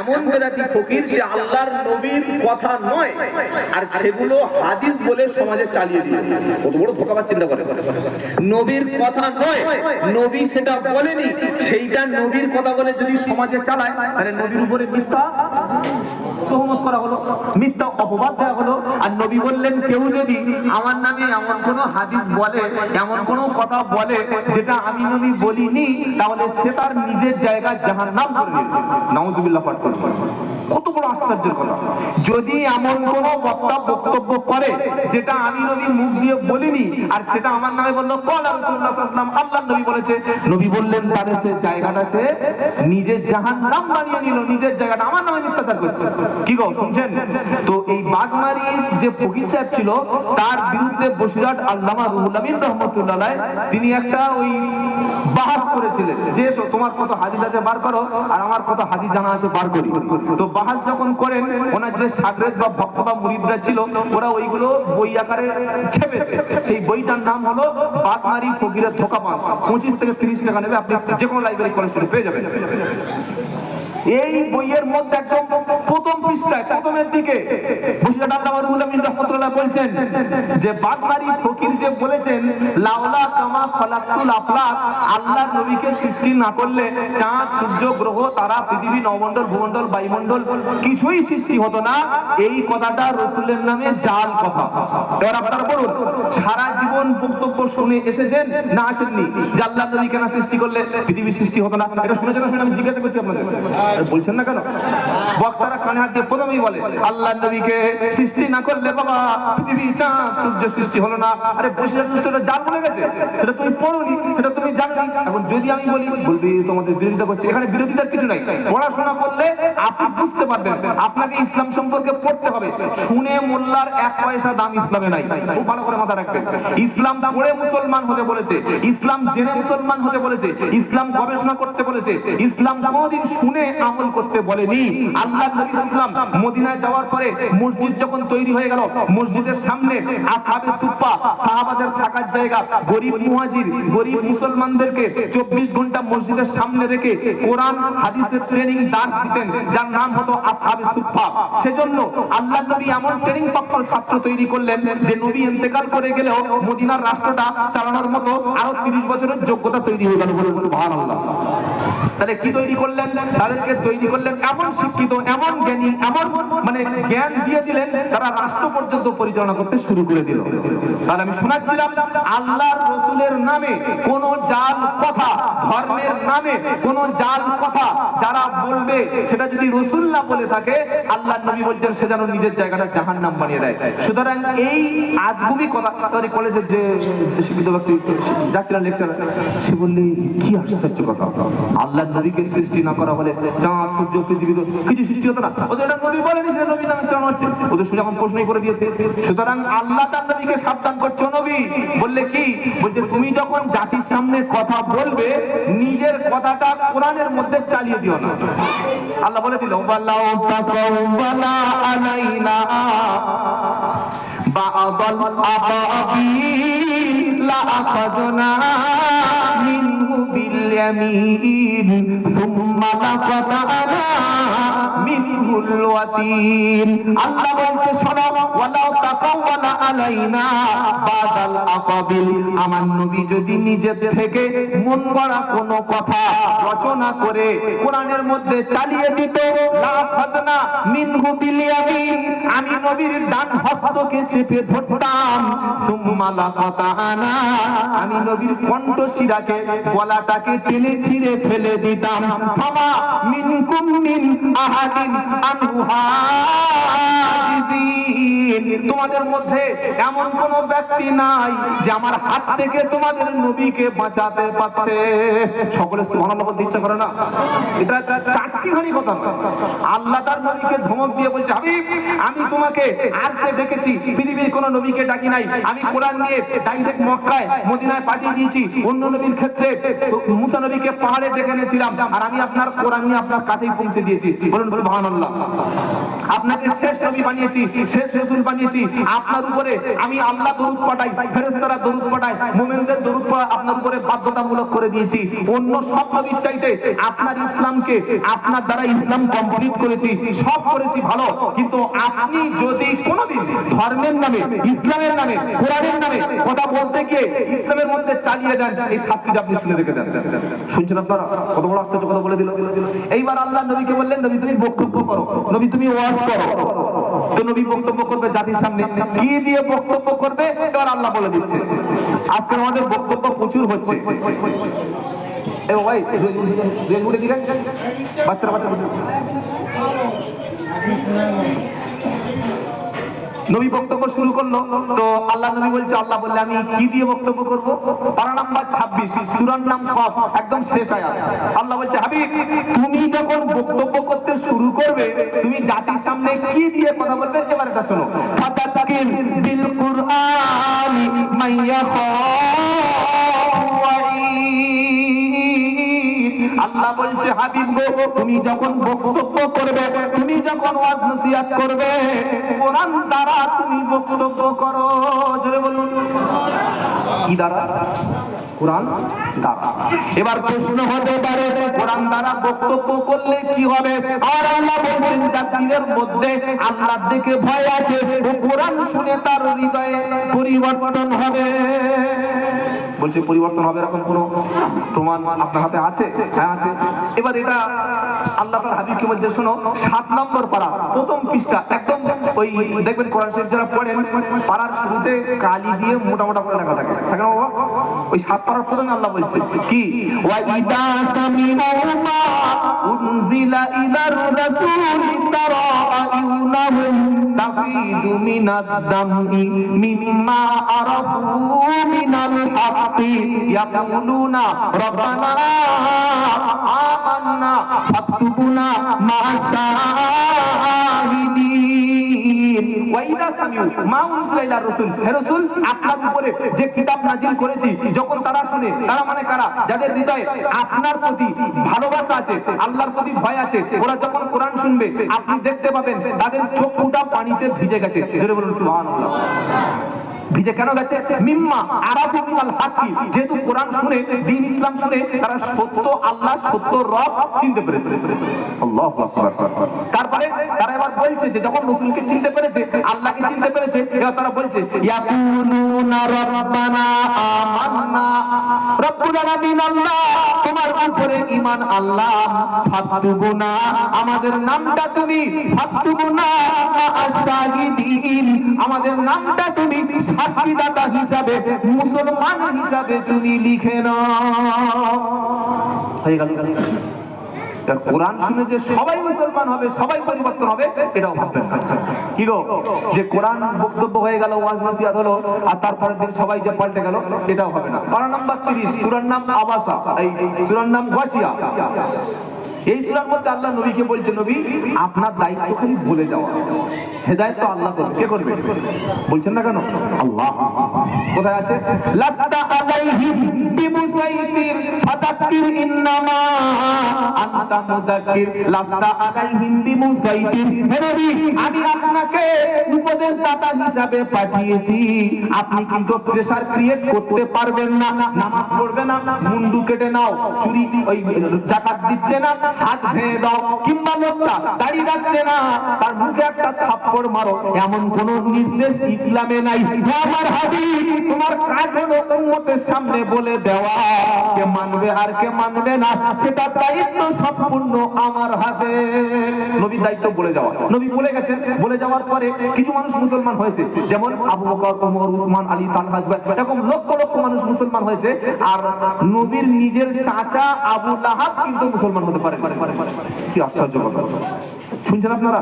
এমন বেদাতি ফকির সে আল্লাহর নবীর কথা নয়, আর সেগুলো হাদিস বলে সমাজে চালিয়ে দিয়ে কত বড় ধোকাবার চিন্তা করে। নবীর কথা নয়, নবী সেটা বলেনি, সেইটা নবীর কথা বলে যদি সমাজে চালায়, তাহলে নবীর উপরে মিথ্যা? তহমত করা হলো, মিথ্যা অপবাদ দেওয়া হলো। আর নবী বললেন, কেউ যদি আমার নামে এমন কোন হাদিস বলে, এমন কোন কথা বলে, যেটা আমি নবী বলিনি, তাহলে সে তার নিজের জায়গায় জাহান নাম করে নেবে নাউজুবিল্লাহ, পাঠ করবে কত বড় আশ্চর্যের কথা। যদি এমন কোন বক্তা বক্তব্য করে, যেটা আমি নবী মুখ দিয়ে বলিনি, আর সেটা আমার নামে বলল, কল আল্লাহ নবী বলেছে। নবী বললেন, তাহলে সে জায়গাটা সে নিজের জাহান নাম বানিয়ে নিল, নিজের জায়গাটা আমার নামে মিথ্যাচার করছে। কি গো, শুনছেন? তো এই বাগমারি যে ফকির সাহেব ছিল, তার বিরুদ্ধে বসিরহাট আল্লামা রুহুল আমিন রহমতুল্লাহ তিনি একটা ওই বাহাস করেছিলেন, যে, তোমার কত হাদিস আছে, বার করো, আর আমার কত হাদিস জানা আছে, বার করি। তো বাহাস যখন করেন, ওনার যে সাগরেদ বা ভক্ত বা মুরিদরা ছিল, ওরা ওইগুলো বই আকারে ছেপেছে সেই বইটার নাম হলো বাগমারি ফকিরের পান পঁচিশ থেকে তিরিশ টাকা নেবে, আপনি যে কোনো লাইব্রেরি কলেজ থেকে পেয়ে যাবেন। এই বইয়ের মধ্যে একদম প্রথম পৃষ্ঠায়, প্রথমের দিকে বলছেন যে বাগবাড়ি ফকির যে বলেছেন লাউলা কামা ফলাকুল আফলাক। আল্লাহর নবীকে সৃষ্টি না করলে চাঁদ, সূর্য, গ্রহ, তারা, পৃথিবী, নবমণ্ডল, ভূমণ্ডল, বায়ুমণ্ডল কিছুই সৃষ্টি হতো না। এই কথাটা রসুলের নামে জাল কথা। এবার আপনারা বলুন সারা জীবন বক্তব্য শুনে এসেছেন না আসেননি? যে আল্লাহ নবী কেন সৃষ্টি করলে পৃথিবীর সৃষ্টি হতো না? এটা শুনেছেন আমি জিজ্ঞাসা করছি আপনাদের। বলছেন না কেন? বক্তারা কানে হাত দিয়ে প্রথমেই বলে আল্লাহ নবীকে সৃষ্টি না করলে বাবা, পৃথিবী, চাঁদ, সূর্য সৃষ্টি হলো না। আরে বসে সেটা বলে গেছে, সেটা তুমি পড়োনি, সেটা তুমি জানোনি। এখন যদি আমি বলি, বলবি তোমাদের বিরোধিতা করছে, এখানে বিরোধিতার কিছু নাই। পড়াশোনা করলে আপনি বুঝতে পারবেন, আপনাকে ইসলাম সম্পর্কে পড়তে হবে। শুনে মোল্লার এক পয়সা দাম ইসলামে নাই। খুব ভালো করে মাথা রাখবেন। ইসলাম পড়ে মুসলমান হতে বলেছে, ইসলাম জেনে মুসলমান হতে বলেছে, ইসলাম গবেষণা করতে বলেছে, ইসলাম কোনোদিন শুনে আমল করতে বলেনি। আল্লাহ ইসলাম মদিনায় যাওয়ার পরে মসজিদ যখন তৈরি হয়ে গেল, মসজিদের সামনে আসহাবে সুপ্পা সাহাবাদের থাকার জায়গা। গরিব মুহাজির, গরিব মুসলমানদেরকে চব্বিশ ঘণ্টা মসজিদের সামনে রেখে কোরআন, হাদিসের ট্রেনিং দান দিতেন, যার নাম হতো আসহাবে সুপ্পা সেজন্য আল্লাহ নবী এমন ট্রেনিং প্রাপ্ত ছাত্র তৈরি করলেন যে নবী ইন্তেকাল করে গেলেও মদিনার রাষ্ট্রটা চালানোর মতো আরও তিরিশ বছরের যোগ্যতা তৈরি হয়ে গেল বলে সুবহানাল্লাহ। তাহলে কি তৈরি করলেন? তাদেরকে তৈরি করলেন এমন শিক্ষিত, এমন জ্ঞানী, এমন মানে জ্ঞান দিয়ে দিলেন, তারা রাষ্ট্র পর্যন্ত পরিচালনা করতে শুরু করে দিল। তাহলে আমি শোনাচ্ছিলাম আল্লাহর রসুলের নামে কোন জাল কথা, ধর্মের নামে কোন জাল কথা যারা বলবে, সেটা যদি রসুল না বলে থাকে আল্লাহ নবী বলছেন সে যেন নিজের জায়গাটা জাহান নাম বানিয়ে দেয়। সুতরাং এই আজগুবি কথা কলেজের যে শিক্ষিত ব্যক্তি যাচ্ছিলেন লেকচার সে বললি, কি আশ্চর্য কথা। আল্লাহ নবীকে সৃষ্টি না করা হলে চাঁদ, সূর্য, পৃথিবী কিছু সৃষ্টি হতো না। ওদের নবী বলেনি সে নবী নামে চান হচ্ছে। ওদের এখন প্রশ্নই করে দিয়েছে। সুতরাং আল্লাহ তার নবীকে সাবধান করছ নবী। বললে কি? বলছে, তুমি যখন জাতির সামনে কথা বলবে, নিজের কথাটা কোরআনের মধ্যে চালিয়ে দিও না। আল্লাহ বলে দিল আলাইনা মিনহুল ওয়াতিন। আল্লাহ বলছে, শোনো, ওয়ালাউ তাকাওয়ালা আলাইনা বাদাল আকাবিল। আমার নবী যদি থেকে মন কোনো কথা রচনা করে কোরআনের মধ্যে চালিয়ে দিত, লা ফাদনা মিনহু আমি নবীর ডান হস্তকে চেপে ধরতাম, সুম্মা লা কাতানা আমি নবীর গলাটাকে টেনে ছিঁড়ে ফেলে দিতাম। ফামা মিনকুম মিন আহাদি। তোমাদের মধ্যে এমন কোন ব্যক্তি নাই যে আমার হাত থেকে তোমাদের নবীকে বাঁচাতে পারছে সকলে ইচ্ছা করে না? এটা চারটি কথা আল্লাহ তার নবীকে ধমক দিয়ে বলছে আমি তোমাকে আর সে ডেকেছি পৃথিবীর কোন নবীকে ডাকি নাই। আমি কোরআন নিয়ে ডাইরেক্ট মক্কায়, মদিনায় পাঠিয়ে দিয়েছি। অন্য নবীর ক্ষেত্রে মুসা নবীকে পাহাড়ে ডেকে এনেছিলাম। আর আমি আপনার কোরআন নিয়ে আপনার কাছেই পৌঁছে দিয়েছি। বলুন বলুন। আপনাকে শেষ শেষ আমি আল্লাহ আপনার ইসলামকে, আপনার দ্বারা ইসলাম কমপ্লিট করেছি, সব করেছি ভালো। কিন্তু আপনি যদি কোনোদিন ধর্মের নামে, ইসলামের নামে, কোরআনের নামে কথা বলতে গিয়ে ইসলামের মধ্যে চালিয়ে দেন এই শাস্তিটা আপনি শুনে রেখে দেন। শুনছেন আপনারা? কত বড় আশ্চর্য কথা বলে দিল। এইবার আল্লাহ নবীকে বললেন, নবী তুমি বক্তব্য করো। নবী, তুমি ওয়াজ করো। তো নবী বক্তব্য করবে জাতির সামনে। কি দিয়ে বক্তব্য করবে? এবার আল্লাহ বলে দিচ্ছে। আজকে আমাদের বক্তব্য প্রচুর হচ্ছে। এ ভাই, দুই উঠে দিলেন? বাচ্চারা বাচ্চা নবী বক্তব্য শুরু করল। তো আল্লাহ নবী বলছে, আল্লাহ বললে, আমি কি দিয়ে বক্তব্য করব? পারা নাম্বার ছাব্বিশ, সুরার নাম কফ, একদম শেষ আয়াত। আল্লাহ বলছে, হাবিব, তুমি যখন বক্তব্য করতে শুরু করবে, তুমি জাতির সামনে কি দিয়ে কথা বলবে? এবার এটা শোনো। ফাতাকিল বিল কুরআন মাইয়া আল্লাহ বলছে, হাবিব গো, তুমি যখন বক্তব্য করবে, তুমি যখন ওয়াজ নসিহত করবে, কোরআন দ্বারা তুমি বক্তব্য করো। জোরে বলুন। কি দ্বারা? কোরআন দ্বারা। এবার প্রশ্ন হতে পারে, কোরআন দ্বারা বক্তব্য করলে কি হবে? আর আল্লাহ বলছেন, জাতিদের মধ্যে আল্লাহর দিকে ভয় আছে কোরআন শুনে তার হৃদয়ে পরিবর্তন হবে। বলছে, পরিবর্তন হবে এরকম কোনো প্রমাণ আপনার হাতে আছে? হ্যাঁ আছে। এবার এটা আল্লাহ হাবিবকে বলছে, শোনো, সাত নম্বর পারা প্রথম পৃষ্ঠা, একদম ওই দেখবেন কোরআন শরীফ যারা পড়েন, পাড়ার শুরুতে কালি দিয়ে মোটা মোটা করে লেখা থাকে। থাকে না বাবা? ওই সাত পাড়ার প্রথমে আল্লাহ বলছে, কি? ওয়াইদা মিনাল আপনার উপরে যে কিতাব নাজিল করেছি, যখন তারা শুনে, তারা মানে কারা? যাদের হৃদয়ে আপনার প্রতি ভালোবাসা আছে, আল্লাহর প্রতি ভয় আছে, ওরা যখন কোরআন শুনবে, আপনি দেখতে পাবেন, তাদের চক্ষুটা পানিতে ভিজে গেছে। বলুন, সুবহানাল্লাহ। ভিজে কেন গেছে? মিম্মা আরাবু মিনাল হাক্কি। যেহেতু কোরআন শুনে দ্বীন ইসলাম শুনে, তারা সত্য, আল্লাহ সত্য রব চিনতে পেরেছে। তারপরে তারা এবার বলছে যে, যখন রাসূলকে চিনতে পেরেছে, আল্লাহকে চিনতে পেরেছে, এবার তারা বলছে, ইয়াকুলুনা রাব্বানা আমান্না। রব্বুল আলামিন আল্লাহ, তোমার উপরে ঈমান আল্লাহ ফাতুবুনা আমাদের নামটা তুমি ফাতুবুনা আশাহিদিন আমাদের নামটা তুমি সাক্ষীদাতা হিসাবে, মুসলমান হিসাবে তুমি লিখে কোরআন শুনে যে সবাই মুসলমান হবে, সবাই পরিবর্তন হবে, এটাও দিন সবাই যে পাল্টে গেল, এটাও হবে না। নাম্বার 30 সূরার নাম এই নাম এই আল্লাহ নবীকে বলছে, নবী, আপনার দায়িত্ব খালি বলে যাওয়া। হেদায়েত তো আল্লাহ করবে। কে করবে? বলছেন না কেন? আল্লাহ। কোথায় আছে? লাস্তা আলাইহিম বিমুসাইতির ফাতাক্কির ইন্নামা আনতা মুযাক্কির। লাস্তা আলাইহিম বিমুসাইতির। হে নবী, আমি আপনাকে উপদেশদাতা হিসাবে পাঠিয়েছি। আপনি কিন্তু প্রেসার ক্রিয়েট করতে পারবেন না। নামাজ পড়বে না। মুন্ডু কেটে নাও। চুরি ওই জাকাত দিচ্ছে না। হাত ভেঙে দাও। কিংবা লোকটা দাড়ি রাখছে না। তার মুখে একটা থাপ্পড় মারো, এমন কোন নির্দেশ ইসলামে নাই। আমার হাবিব, তোমার কাজ হলো উম্মতের সামনে বলে দেওয়া। কে মানবে আর কে মানবে না, সেটা দায়িত্ব সম্পূর্ণ আমার হাতে। নবী দায়িত্ব বলে যাওয়া। নবী বলে গেছেন, বলে যাওয়ার পরে কিছু মানুষ মুসলমান হয়েছে। যেমন আবু বকর, ওমর, উসমান, আলী তালহা এরকম লক্ষ লক্ষ মানুষ মুসলমান হয়েছে। আর নবীর নিজের চাচা আবু লাহাব কিন্তু মুসলমান হতে পারে কি আশ্চর্য কথা। শুনছেন আপনারা?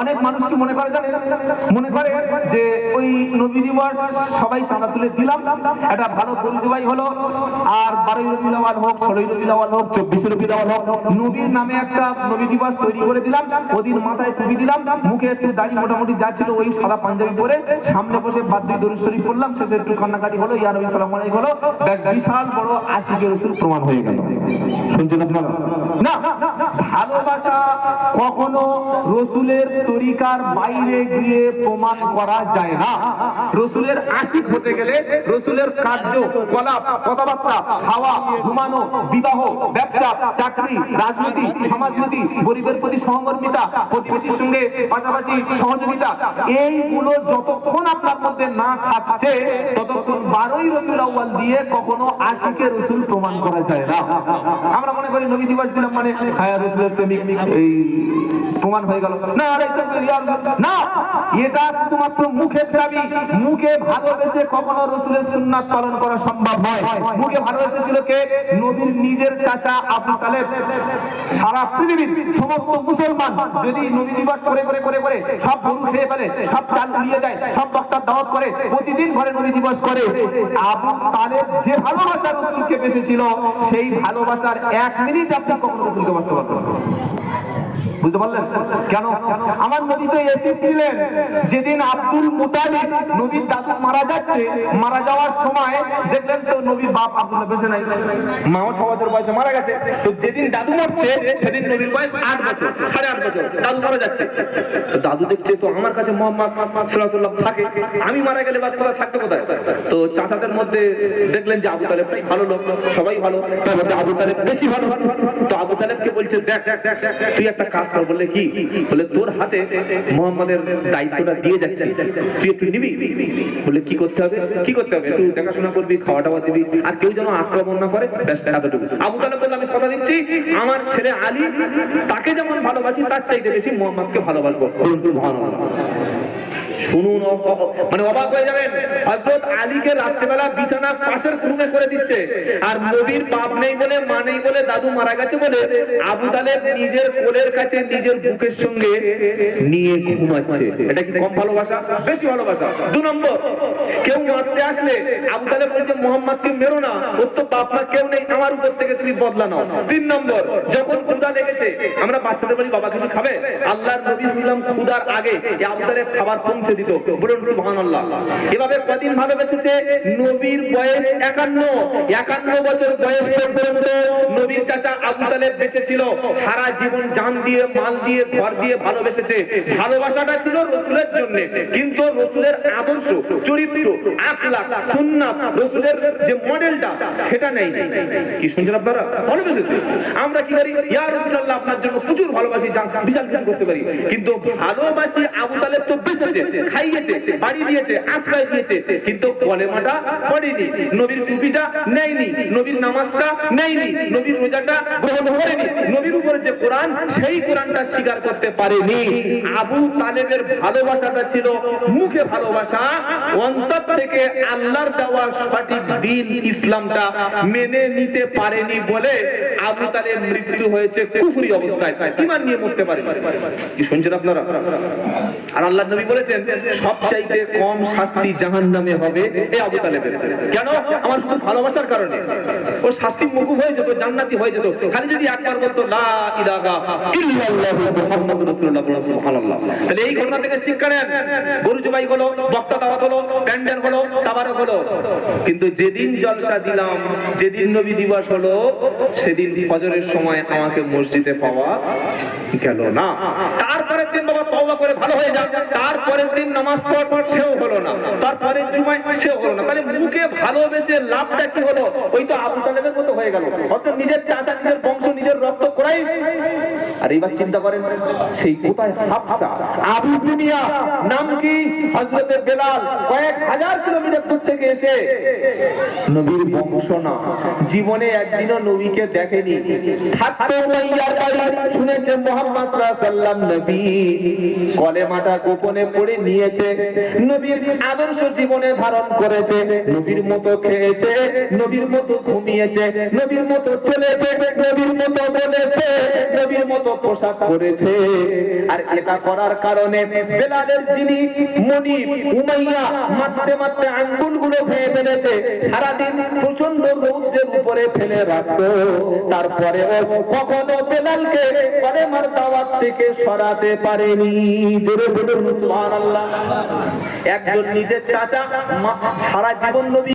অনেক মানুষ কি মনে করে মনে করে যে ওই নবী দিবস সবাই চাঁদা তুলে দিলাম। একটা ভালো পরিচয় হলো, আর বারোই রবি আওয়াল হোক, ষোলোই রবি আওয়াল হোক, চব্বিশ রবি আওয়াল হোক, নবীর নামে একটা নবী দিবস তৈরি করে দিলাম। ওদিন মাথায় টুপি দিলাম, মুখে একটু দাড়ি মোটামুটি যা ছিল ওই সাদা পাঞ্জাবি পরে সামনে বসে বাদ্রি দরুদ শরীফ পড়লাম। শেষে একটু কান্নাকাটি হলো, ইয়া নবী, সালাম আলাইহি হলো। বিশাল বড় আশিকের রসুল প্রমাণ হয়ে গেল। শুনছেন আপনারা? না, ভালোবাসা কখনো রসুলের তরিকার বাইরে গিয়ে প্রমাণ করা যায় না। রসুলের আশিক হতে গেলে রসুলের কার্য, কলাপ, কথাবার্তা, খাওয়া, ঘুমানো, বিবাহ, ব্যবসা, চাকরি, রাজনীতি, সমাজনীতি, গরিবের প্রতি সহমর্মিতা, প্রতিবেশীর সঙ্গে পাশাপাশি সহযোগিতা, এইগুলো যতক্ষণ আপনার মধ্যে না থাকছে, ততক্ষণ বারোই রসুল আউ্বাল দিয়ে কখনো আশিকে রসুল প্রমাণ করা যায় না। আমরা মনে করি নবী দিবস দিলাম মানে হ্যাঁ রসুলের প্রেমিক, এই প্রমাণ হয়ে গেল। না, আরে প্রতিদিন ঘরে নবী দিবস করে, আবু তালেব যে ভালোবাসা রসুলকে বেসেছিল সেই ভালোবাসার এক মিনিট আপনি কখনো রসুলকে বাঁচতে। বুঝতে পারলেন? কেন? আমার নবী তো এসিড ছিলেন যেদিন আব্দুল মুতালিব নবীর দাদু মারা যাচ্ছে, মারা যাওয়ার সময় দেখলেন তো নবীর বাপ আব্দুল্লাহ বেঁচে নাই। মাও ছ বছর বয়সে মারা গেছে। তো যেদিন দাদু মরছে, সেদিন নবীর বয়স আট বছর, সাড়ে আট বছর। দাদু মারা যাচ্ছে। দাদু দেখছে তো আমার কাছে মোহাম্মদ সাল্লাল্লাহু থাকে। আমি মারা গেলে বাদ কোথায় থাকতে কোথায়? তো চাচাদের মধ্যে দেখলেন যে আবু তালেব ভালো লোক, সবাই ভালো। আবু তালেব বেশি ভালো। তো আবু তালেবকে বলছে দেখ, তুই একটা কাজ কর বলে কি? বলে, তোর হাতে মোহাম্মদের দায়িত্বটা দিয়ে যাচ্ছে। তুই একটু নিবি? বলে কি করতে হবে? কি করতে হবে? একটু দেখাশোনা করবি খাওয়া দাওয়া দিবি। আর কেউ যেন আক্রমণ না করে, ব্যাস, এতটুকু। আবু তালেব বলে আমি কথা দিচ্ছি। আমার ছেলে আলী, তাকে যেমন ভালোবাসি, তার চাইতে বেশি মোহাম্মদকে ভালোবাসবো। সুবহানাল্লাহ। শুনুন মানে অবাক হয়ে যাবেন। হযরত আলীকে রাত্রিবেলা বিছানা পাশের রুমে করে দিচ্ছে। আর নবীর বাপ নেই বলে, মা নেই বলে দাদু মারা গেছে বলে আবু তালেব নিজের কোলের কাছে নিজের বুকের সঙ্গে নিয়ে ঘুমাচ্ছে। এটা কি কম ভালোবাসা? বেশি ভালোবাসা। দু নম্বর, কেউ মারতে আসলে আবু তালেব বলছে, মোহাম্মদকে মেরো না, ওর তো বাপ মা কেউ নেই, আমার উপর থেকে তুমি বদলা নাও। তিন নম্বর, যখন ক্ষুদা লেগেছে, আমরা বাচ্চাদের বলি, বাবা, কিছু খাবে? আল্লাহর নবী সাল্লাম ক্ষুদার আগে আবু তালেব খাবার পৌঁছে দিত, বলুন সুবহানাল্লাহ। এভাবে কদিন ভালোবেসেছে? নবীর বয়স একান্ন। একান্ন বছর বয়স পর্যন্ত নবীর চাচা আবু তালেব বেঁচে ছিল। সারা জীবন জান দিয়ে, মাল দিয়ে, ঘর দিয়ে ভালোবেসেছে। ভালোবাসাটা ছিল রসুলের জন্য। কিন্তু রসুলের আদর্শ, চরিত্র আখলাক সুন্নাত, রসুলের যে মডেলটা, সেটা নেই। কি শুনছেন আপনারা? ভালোবেসেছে। আমরা কি করি? ইয়া রাসূলুল্লাহ, আপনার জন্য প্রচুর ভালোবাসি বিশাল কিছু করতে পারি। কিন্তু ভালোবাসি আবু তালেব তো বেঁচেছে। বাড়ি দিয়েছে আশ্রয় দিয়েছে, কিন্তু কলেমাটা পড়েনি। নবীর টুপিটা নেয়নি, নবীর নামাজটা নেয়নি, নবীর রোজাটা গ্রহণ করেনি। নবীর উপরে যে কোরআন, সেই কোরআনটা স্বীকার করতে পারেনি। আবু তালেবের ভালোবাসাটা ছিল মুখে ভালোবাসা, অন্তর থেকে আল্লাহর দেওয়া সঠিক দিন ইসলামটা মেনে নিতে পারেনি বলে আবু তালেব মৃত্যু হয়েছে কুফরি অবস্থায়। ইমান নিয়ে মরতে পারে কি শুনছেন আপনারা? আর আল্লাহ নবী বলেছেন সবচাইতে কম শাস্তি জাহান্নামে হবে এই আবু তালেবের কেন? আমার ভালোবাসার কারণে। ও শাস্তি মুকুব হয়ে যেত, জান্নাতি হয়ে যেত। খালি যদি একবার বলতো ইল্লাল্লাহু রাসূলুল্লাহ সুবহানাল্লাহ। তাহলে এই ঘটনা থেকে শিক্ষা নেন। হলো, বক্তা দাওয়াত হলো প্যান্ডেল হলো হলো। কিন্তু যেদিন জলসা দিলাম, যেদিন নবী দিবস হলো, সেদিন ফজরের সময় আমাকে মসজিদে পাওয়া গেল না। তারপরের দিন বাবা তওবা করে ভালো হয়ে যাক। তারপরের দিন নামাজ পর সেও হলো না। তারপরের জুমায় সেও হলো না। তাহলে মুখে ভালোবেসে লাভটা কি হলো। ওই তো আবু তালেবের মতো হয়ে গেল। অত নিজের চাচা, নিজের বংশ, নিজের রক্ত করাই আর এইবার চিন্তা করেন, সেই কোথায় হাফসা? আবু দুনিয়া নাম কি? বেলাল কয়েক হাজার কিলোমিটার দূর থেকে এসে নবীর বংশ না, জীবনে একদিনও নবীকে দেখেনি। থাকতো বাড়ি শুনেছে মোহাম্মদ সাল্লাল্লাহু নবী। কলেমাটা গোপনে পড়ে নিয়েছে, নবীর আদর্শ জীবনে ধারণ করেছে, নবীর মতো খেয়েছে, নবীর মতো ঘুমিয়েছে, নবীর মতো চলেছে, নবীর মতো বলেছে, নবীর মতো পোশাক পরেছে। আর এটা করার কারণে বেলালের যিনি মনি উমাইয়া মারতে মারতে আঙ্গুলগুলো ভেঙে ফেলেছে, সারাদিন প্রচণ্ড রৌদ্রের উপরে ফেলে রাখতো। তারপরে ও কখনো বেলালকে কলেমার দাওয়াত থেকে সরাতে পারেনি। জোরে বলুন, সুবহানাল্লাহ। একজন নিজের চাচা সারা জীবন নবী